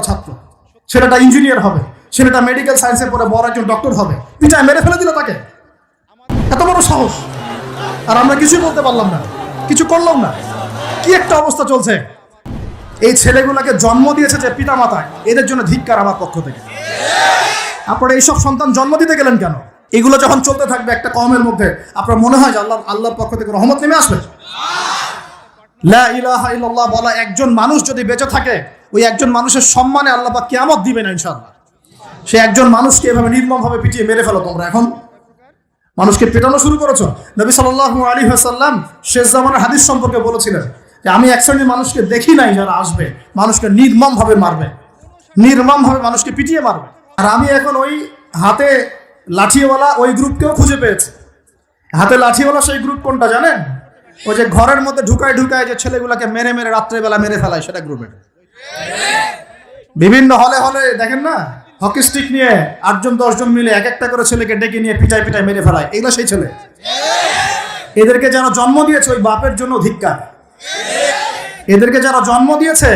ছাত্র। ছেলেটা ইঞ্জিনিয়ার হবে। ছেলেটা মেডিকেল সায়েন্সে পড়ে, বড় একজন ডক্টর হবে। পিটায় মেরে ফেলে দিল তাকে। এত বড় সাহস। আর আমরা কিছুই বলতে পারলাম না। কিছু করলাম না। কি একটা অবস্থা চলছে। এই ছেলেগুলোকে জন্ম দিয়েছে যে পিতা মাতায় এদের জন্য ধিক্কার আমার পক্ষ থেকে। আপনারা এইসব সন্তান জন্ম দিতে গেলেন কেন? এগুলো যখন চলতে থাকবে একটা কমের মধ্যে, আপনার মনে হয় যে আল্লাহ, আল্লাহর পক্ষ থেকে রহমত নেমে আসবে? লা ইলাহা ইল্লাল্লাহ বলা একজন মানুষ যদি বেঁচে থাকে ওই একজন মানুষের সম্মানে আল্লাহ পাক কিয়ামত দিবে না ইনশাআল্লাহ। সে একজন মানুষকে এভাবে নির্মমভাবে পিটিয়ে মেরে ফেলো তোমরা এখন। মানুষকে পেটানো শুরু করেছ। নবী সাল্লাল্লাহু আলাইহি ওয়াসাল্লাম শেষ জামানের হাদিস সম্পর্কে বলেছিলেন যে, আমি এক শ্রেণির মানুষকে দেখি নাই যারা আসবে, মানুষকে নির্মমভাবে মারবে। নির্মমভাবে মানুষকে পিটিয়ে মারবে। আর আমি এখন ওই হাতে লাঠিওয়ালা ওই গ্রুপকেও খুঁজে পেয়েছি। হাতে লাঠিওয়ালা সেই গ্রুপ কোনটা জানেন? ওই যে ঘরের মধ্যে ঢুকায় ঢুকায় যে ছেলেগুলোকে মেরে মেরে রাত্রেবেলা মেরে ফেলায় সেটা গ্রুপের। বিভিন্ন হলে হলে, দেখেন না? হকি স্টিক নিয়ে আটজন, দশজন মিলে এক একটা করে ছেলেকে ডেকে নিয়ে পিটাই পিটাই মেরে ফেলায়। এগুলো সেই ছেলে। এদেরকে যারা জন্ম দিয়েছে ওই বাপের জন্য ধিক্কার। এদেরকে যারা জন্ম দিয়েছে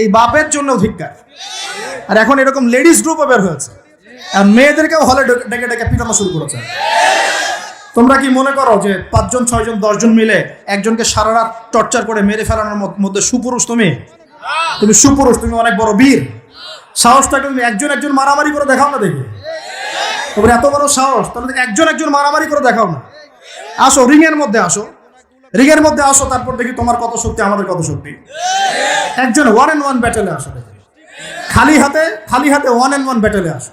এই বাপের জন্য ধিক্কার। আর এখন এরকম লেডিস গ্রুপও বের হয়েছে। আর মেয়েদেরকেও হলে ডেকে ডেকে পিটানো শুরু করেছে। তোমরা কি মনে করো যে পাঁচজন, ছয়জন, দশজন মিলে একজনকে সারা রাত টর্চার করে মেরে ফেলানোর মধ্যে সুপুরুষ তুমি? তুমি সুপুরুষ, তুমি অনেক বড় বীর। সাহসটাকে তুমি একজন একজন মারামারি করে দেখাও না দেখি। তোমার এত বড় সাহস, তাহলে একজন একজন মারামারি করে দেখাও না। আসো, রিংয়ের মধ্যে আসো। রিংয়ের মধ্যে আসো, তারপর দেখি তোমার কত শক্তি, আমাদের কত শক্তি। একজন ওয়ান অ্যান্ড ওয়ান ব্যাটেলে আসো খালি হাতে খালি হাতে ওয়ান অ্যান্ড ওয়ান ব্যাটেলে আসো।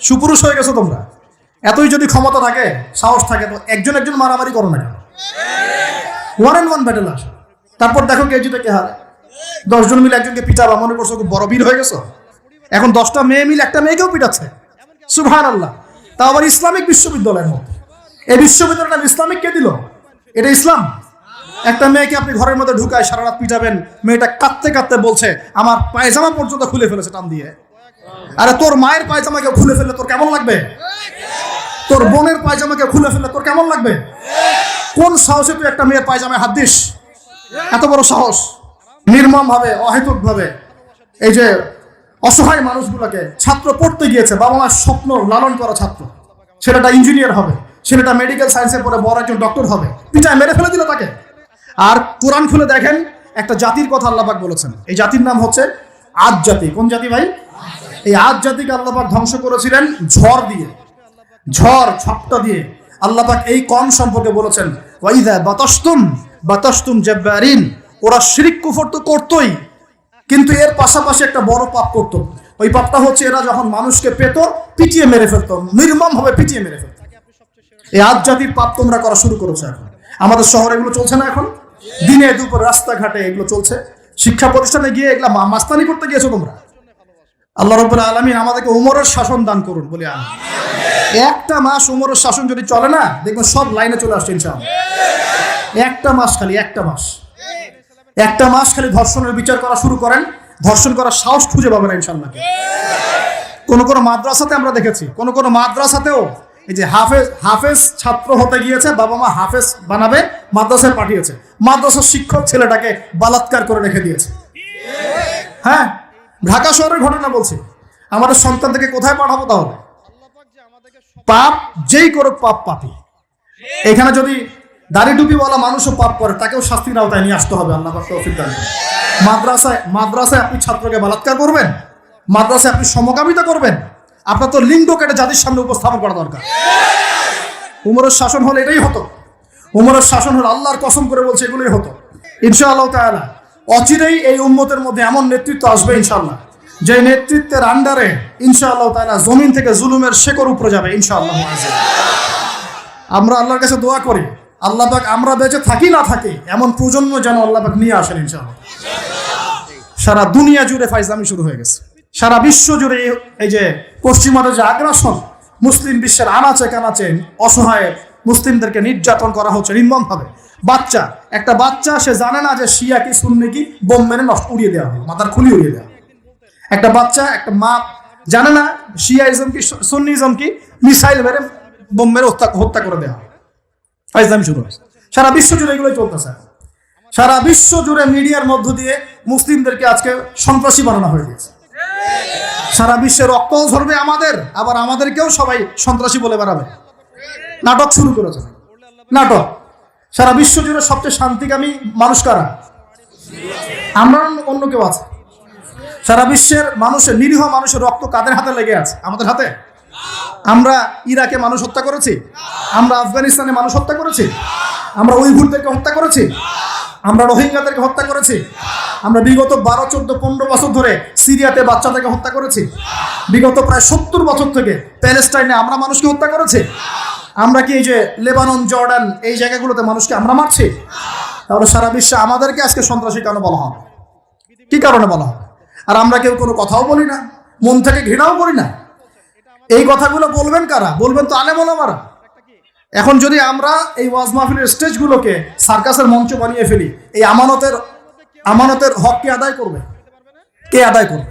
সুপুরুষ হয়ে গেছো তোমরা। এতই যদি ক্ষমতা থাকে, সাহস থাকে, তো একজন একজন মারামারি করো না কেন? ওয়ান অ্যান্ড ওয়ান ব্যাটেল আসে। তারপর দেখো কে জিতে কে হারে। দশজন মিলে একজনকে পিটাবা, মনে করছ খুব বড় বীর হয়ে গেছো? এখন দশটা মেয়ে মিলে একটা মেয়েকেও পিটাচ্ছে। সুবহান আল্লাহ তা আবার ইসলামিক বিশ্ববিদ্যালয়ের মধ্যে। এই বিশ্ববিদ্যালয়টা ইসলামিক কে দিল? এটা ইসলাম? একটা মেয়েকে আপনি ঘরের মধ্যে ঢুকায় সারা রাত পিটাবেন, মেয়েটা কাঁদতে কাঁদতে বলছে, আমার পায়জামা পর্যন্ত খুলে ফেলেছে টান দিয়ে। আরে তোর মায়ের পায়জামাকে খুলে ফেললে তোর কেমন লাগবে? তোর বোনের পায়জামাকে খুলে ফেললে তোর কেমন লাগবে? কোন সাহসে তুই একটা মেয়ের পায়জামায় হাত দিস? এত বড় সাহস। নির্মম ভাবে অহেতুক ভাবে এই যে অসহায় মানুষগুলোকে ছাত্র পড়তে গিয়েছে, বাবা মার স্বপ্ন লালন করা ছাত্র। ছেলেটা ইঞ্জিনিয়ার হবে, ছেলেটা মেডিকেল সায়েন্সে পড়ে, বড় একজন ডক্টর হবে। পিটায় মেরে ফেলে দিল তাকে। আর কোরআন খুলে দেখেন, একটা জাতির কথা আল্লাপাক বলেছেন। এই জাতির নাম হচ্ছে আজ জাতি। কোন জাতি ভাই? এই আজ জাতিকে আল্লাপাক ধ্বংস করেছিলেন ঝড় দিয়ে। ঝড়, ঝপটা দিয়ে। আল্লাপাক এই কম সম্পর্কে বলেছেন বাতাস্তুম বাতাস্তুম জব্বারিন। ওরা শিরিক কুফর তো করতোই, কিন্তু এর পাশাপাশি একটা বড় পাপ করতো। ওই পাপটা হচ্ছে এরা যখন মানুষকে পেত, পিটিয়ে মেরে ফেলতো নির্মম ভাবে পিটিয়ে মেরে ফেলতো। এই আজ জাতির পাপ তোমরা করা শুরু করেছ এখন। আমাদের শহরে এগুলো চলছে না এখন? দিনে দুপুর রাস্তাঘাটে এগুলো চলছে। শিক্ষা প্রতিষ্ঠানে গিয়ে এগুলা মাস্তানি করতে গিয়েছো তোমরা? আল্লাহ রব্বুল আলমিন আমাদেরকে উমরের শাসন দান করুন, বলি আমি একটা মাস উমরের শাসন যদি চলে না, দেখবেন সব লাইনে চলে আসছে ইনশাআল্লাহ। একটা মাস খালি, একটা মাস। একটা মাস খালি ধর্ষণের বিচার করা শুরু করেন, ধর্ষণ করার সাহস খুঁজে পাবেন না ইনশাল্লাহ কোন কোন মাদ্রাসাতে আমরা দেখেছি, কোন কোন মাদ্রাসাতেও এই যে হাফেজ হাফেজ ছাত্র হতে গিয়েছে, বাবা মা হাফেজ বানাবে, মাদ্রাসায় পাঠিয়েছে। মাদ্রাসার শিক্ষক ছেলেটাকে বালাৎকার করে রেখে দিয়েছে। হ্যাঁ? ঢাকা শহরের ঘটনা বলছি। আমাদের সন্তানদেরকে কোথায় পাঠাবো তাহলে? পাপ যেই করুক, পাপ পাপি এখানে যদি দাড়ি টুপিওয়ালা মানুষও পাপ করে, তাকেও শাস্তির আওতায় নিয়ে আসতে হবে, আল্লাহ তৌফিক দান। মাদ্রাসায় মাদ্রাসায় আপনি ছাত্রকে বালাৎকার করবেন? মাদ্রাসায় আপনি সমকামিতা করবেন? আপনার তো লিঙ্গ কেটে জাতির সামনে উপস্থাপন করা দরকার। উমরের শাসন হলে এটাই হতো। উমরের শাসন হলে আল্লাহর কসম করে বলছে, এগুলোই হতো। ইনশাআল্লাহ তাআলা অচিরেই এই উম্মতের মধ্যে এমন নেতৃত্ব আসবে ইনশাল্লাহ যে নেতৃত্বের আন্ডারে ইনশাআল্লাহ তাআলা জমিন থেকে জুলুমের শেকড় উপরে যাবে ইনশাআল্লাহ। আমরা আল্লাহর কাছে দোয়া করি, আল্লাহ পাক আমরা বেঁচে থাকি না থাকি, এমন প্রজন্ম যেন আল্লাহ পাক নিয়ে আসেন ইনশাআল্লাহ। সারা দুনিয়া জুড়ে ফাইজলামি শুরু হয়ে গেছে। সারা বিশ্ব জুড়ে এই যে পশ্চিমাদের যে আগ্রাসন, মুসলিম বিশ্বের আনাচে কানাচে অসহায় মুসলিমদেরকে নির্যাতন করা হচ্ছে নির্মমভাবে। বাচ্চা, একটা বাচ্চা, সে জানে না যে শিয়া কি, সুন্নি কি, বোম মেরে নষ্ট উড়িয়ে দেওয়া হবে মাথার খুলি উড়িয়ে দেওয়া একটা বাচ্চা, একটা মা জানে না শিয়াইজম কি, সুন্নিজম কি, মিসাইল মেরে বোম মেরে হত্যা করে দেওয়া ফাইজলামি শুরু হয়েছে। সারা বিশ্ব জুড়ে এগুলোই চলতেছে। সারা বিশ্ব জুড়ে মিডিয়ার মধ্য দিয়ে মুসলিমদেরকে আজকে সন্ত্রাসী বানানো হয়ে গেছে। সারা বিশ্বের রক্তও ঝরবে আমাদের, আবার আমাদেরকেও সবাই সন্ত্রাসী বলে বেড়াবে নাটক শুরু করেছে। নাটক। সারা বিশ্ব জুড়ে সবচেয়ে শান্তিকামী মানুষ কারা? আমরা অন্য কেউ আছে। সারা বিশ্বের মানুষের, নিরীহ মানুষের রক্ত কাদের হাতে লেগে আছে? আমাদের হাতে? আমরা ইরাকে মানুষ হত্যা করেছি। আমরা আফগানিস্তানে মানুষ হত্যা করেছি। আমরা উইঘুরদেরকে হত্যা করেছি। আমরা রোহিঙ্গাদেরকে হত্যা করেছি। আমরা বিগত বারো, চোদ্দ, পনেরো বছর ধরে সিরিয়াতে বাচ্চাদেরকে হত্যা করেছি। বিগত প্রায় সত্তর বছর থেকে প্যালেস্টাইনে আমরা মানুষকে হত্যা করেছি। আমরা কি এই যে লেবানন, জর্ডান এই জায়গাগুলোতে মানুষকে আমরা মারছি? তাহলে সারা বিশ্বে আমাদেরকে আজকে সন্ত্রাসী কেন বলা হবে? কি কারণে বলা হবে? আর আমরা কেউ কোনো কথাও বলি না, মন থেকে ঘৃণাও করি না। এই কথাগুলো বলবেন কারা? বলবেন তো আলেম ওলামারা। এখন যদি আমরা এই ওয়াজ মাহফিলের স্টেজগুলোকে সার্কাসের মঞ্চ বানিয়ে ফেলি, এই আমানতের আমানতের হক কে আদায় করবে? কে আদায় করবে?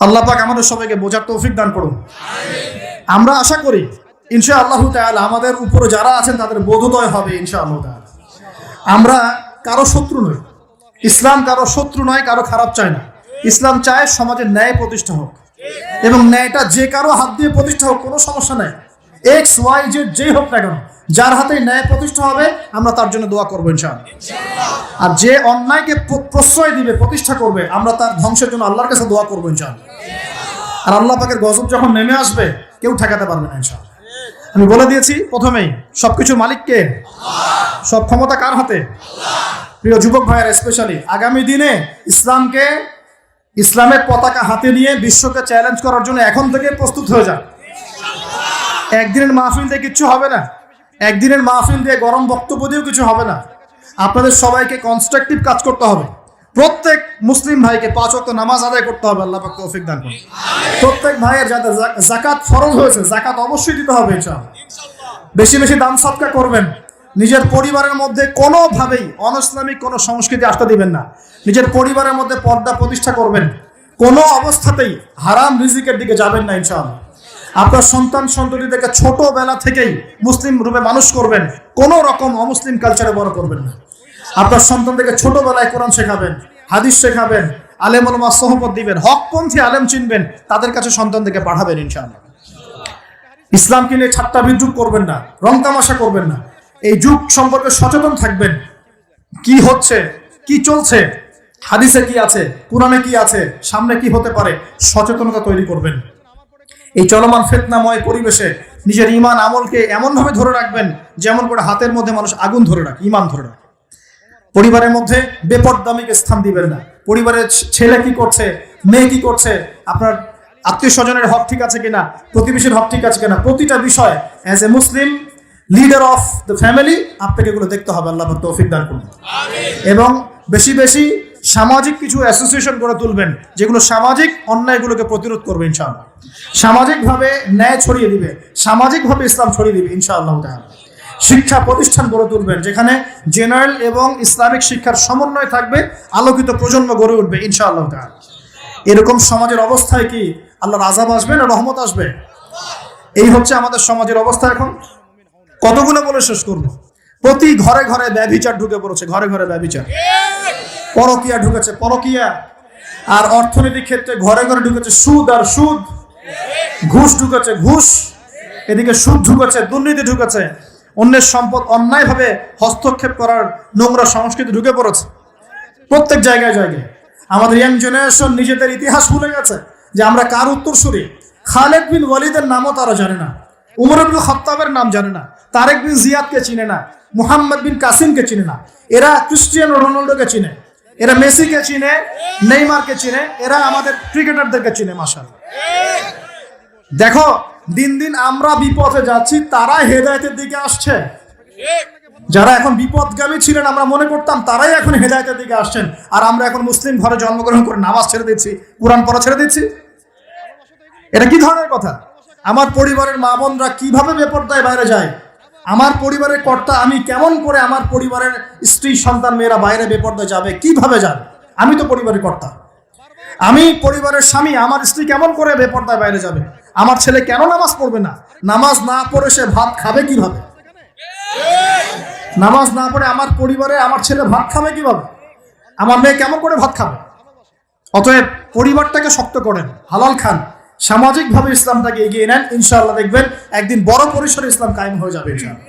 আল্লাহ পাক আমাদের সবাইকে বোঝার তৌফিক দান করুন। আমরা আশা করি ইনশা আল্লাহ তাআলা আমাদের উপরে যারা আছেন তাদের বোধোদয় হবে ইনশা আল্লাহ তাআলা। আমরা কারও শত্রু নই। ইসলাম কারও শত্রু নয়, কারও খারাপ চায় না। ইসলাম চায় সমাজে ন্যায় প্রতিষ্ঠা হোক। এবং ন্যায়টা যে কারও হাত দিয়ে প্রতিষ্ঠা হোক, কোনো সমস্যা নাই। এক্স ওয়াই জেড যেই হোক না কেন, যার হাতে ন্যায় প্রতিষ্ঠা হবে, আমরা তার জন্য দোয়া করব ইনশাআল্লাহ। আর যে অন্যায়কে প্র- প্রশ্রয় দিবে, প্রতিষ্ঠা করবে, আমরা তার ধ্বংসের জন্য আল্লাহর কাছে দোয়া করব ইনশাআল্লাহ। আর আল্লাহ পাকের গজব যখন নেমে আসবে কেউ ঠেকাতে পারবে না ইনশাআল্লাহ। আমি বলে দিয়েছি প্রথমেই সবকিছুর মালিককে সব ক্ষমতা কার হাতে? প্রিয় যুবক ভাইয়ের স্পেশালি আগামী দিনে ইসলামকে ইসলামের পতাকা হাতে নিয়ে বিশ্বকে চ্যালেঞ্জ করার জন্য এখন থেকে প্রস্তুত হয়ে যান। একদিনের মাহফিল দিয়ে কিচ্ছু হবে না। একদিনের মাহফিল দিয়ে গরম বক্তব্য দিয়েও কিছু হবে না। আপনাদের সবাইকে কনস্ট্রাকটিভ কাজ করতে হবে। প্রত্যেক মুসলিম ভাইকে পাঁচ ওয়াক্ত নামাজ আদায় করতে হবে, আল্লাহ পাক তৌফিক দান করুন। প্রত্যেক ভাইয়ের যাতে জাকাত ফরজ হয়েছে জাকাত অবশ্যই দিতে হবে ইনশাআল্লাহ। বেশি বেশি দান সৎকার করবেন। নিজের পরিবারের মধ্যে কোনোভাবেই অনইসলামিক কোনো সংস্কৃতি আসতে দিবেন না। নিজের পরিবারের মধ্যে পর্দা প্রতিষ্ঠা করবেন। কোনো অবস্থাতেই হারাম রিজিকের দিকে যাবেন না ইনশাআল্লাহ। আপনার সন্তান সন্ততিদেরকে ছোটবেলা থেকেই মুসলিম রূপে মানুষ করবেন। কোনো রকম অমুসলিম কালচারে বড় করবেন না। আপনার সন্তানদেরকে ছোটবেলায় কোরআন শেখাবেন, হাদিস শেখাবেন, আলেম আলমা সহপত দিবেন, হকপন্থী আলেম চিনবেন, তাদের কাছে সন্তানদেরকে পাঠাবেন ইনশাআল্লাহ। ইসলামকে নিয়ে ঠাট্টা বিদ্রুপ করবেন না, রং তামাশা করবেন না, এই যুগ সম্পর্কে সচেতন থাকবেন। কি হচ্ছে, কি চলছে, হাদিসে কি আছে, কোরআনে কি আছে, সামনে কি হতে পারে, সচেতনতা তৈরি করবেন। এই চলমান ফেতনাময় পরিবেশে নিজের ইমান আমলকে এমনভাবে ধরে রাখবেন, যেমন করে হাতের মধ্যে মানুষ আগুন ধরে রাখে, ইমান ধরে রাখে। পরিবারের মধ্যে বেপরদামিকে স্থান দিবেন না। পরিবারের ছেলে কি করছে? মেয়ে কি করছে? আপনার আত্মীয় স্বজনের হক ঠিক আছে কিনা? প্রতিবেশীর হক ঠিক আছে কিনা? প্রতিটা বিষয় as a Muslim leader of the family আপনাকে এগুলো দেখতে হবে। আল্লাহ তৌফিক দান করুন। এবং বেশি বেশি সামাজিক কিছু অ্যাসোসিয়েশন করে তুলবেন যেগুলো সামাজিক অন্যায়গুলোকে প্রতিরোধ করবে ইনশাআল্লাহ। সামাজিকভাবে ন্যায় ছড়িয়ে দিবে। সামাজিকভাবে ইসলাম ছড়িয়ে দিবে ইনশাআল্লাহ তাআলা। শিক্ষা প্রতিষ্ঠান গড়ে তুলবেন, যেখানে জেনারেল এবং ইসলামিক শিক্ষার সমন্বয় থাকবে, আলোকিত প্রজন্ম গড়ে উঠবে, ইনশাআল্লাহ তাআলা। এরকম সমাজের অবস্থায় কি আল্লাহর আজাব আসবে না রহমত আসবে? এই হচ্ছে আমাদের সমাজের অবস্থা এখন। কতগুলো বলে শেষ করব? প্রতি ঘরে ঘরে ব্যভিচার ঢুকে পড়েছে, ঘরে ঘরে ব্যভিচার। পরকিয়া ঢুকেছে, পরকিয়া। আর অর্থনৈতিক ক্ষেত্রে ঘরে ঘরে ঢুকেছে সুদ আর সুদ। ঘুষ ঢুকেছে ঘুষ, এদিকে সুদ ঢুকেছে, দুর্নীতি ঢুকেছে। অন্যের সম্পদ অন্যায়ভাবে হস্তক্ষেপ করার নোংরা সংস্কৃতি ঢুকে পড়েছে। প্রত্যেক জায়গায় জায়গায়। আমাদের ইয়াং জেনারেশন নিজেদের ইতিহাস ভুলে গেছে যে আমরা কার উত্তরসূরি? খালেদ বিন ওয়ালিদের নামও তারা জানে না। উমর আব্দুল খত্তাবের নাম জানে না। তারেক বিন জিয়াদকে চিনে না। মুহাম্মদ বিন কাসিমকে চিনে না। এরা ক্রিস্টিয়ানো রোনাল্ডোকে চিনে। এরা মেসিকে চিনে, নেইমারকে চিনে। এরা আমাদের ক্রিকেটারদেরকে চিনে মাসাল দেখো দিন দিন আমরা বিপথে যাচ্ছি তারা হেদায়তের দিকে আসছে। যারা এখন বিপদগামী ছিলেন, আমরা মনে করতাম তারাই এখন হেদায়তের দিকে আসছেন। আর আমরা এখন মুসলিম ঘরে জন্মগ্রহণ করে নামাজ ছেড়ে দিচ্ছি, কোরআন পড়া ছেড়ে দিচ্ছি। এটা কি ধরনের কথা? আমার পরিবারের মা বোনরা কীভাবে বেপরদায় বাইরে যায়? আমার পরিবারের কর্তা, আমি কেমন করে আমার পরিবারের স্ত্রী, সন্তান, মেয়েরা বাইরে বেপরদায় যাবে? কীভাবে যাবে? আমি তো পরিবারের কর্তা। আমি পরিবারের স্বামী, আমার স্ত্রী কেমন করে বেপরদায় বাইরে যাবে? আমার ছেলে কেন নামাজ পড়বে না? নামাজ না পড়ে সে ভাত খাবে কীভাবে? নামাজ না পড়ে আমার পরিবারে আমার ছেলে ভাত খাবে কীভাবে? আমার মেয়ে কেমন করে ভাত খাবে? অতএব পরিবারটাকে শক্ত করেন, হালাল খান। সামাজিকভাবে ইসলামটাকে এগিয়ে নেন, ইনশাআল্লাহ দেখবেন একদিন বড় পরিসরে ইসলাম কায়েম হয়ে যাবে, ইনশাআল্লাহ।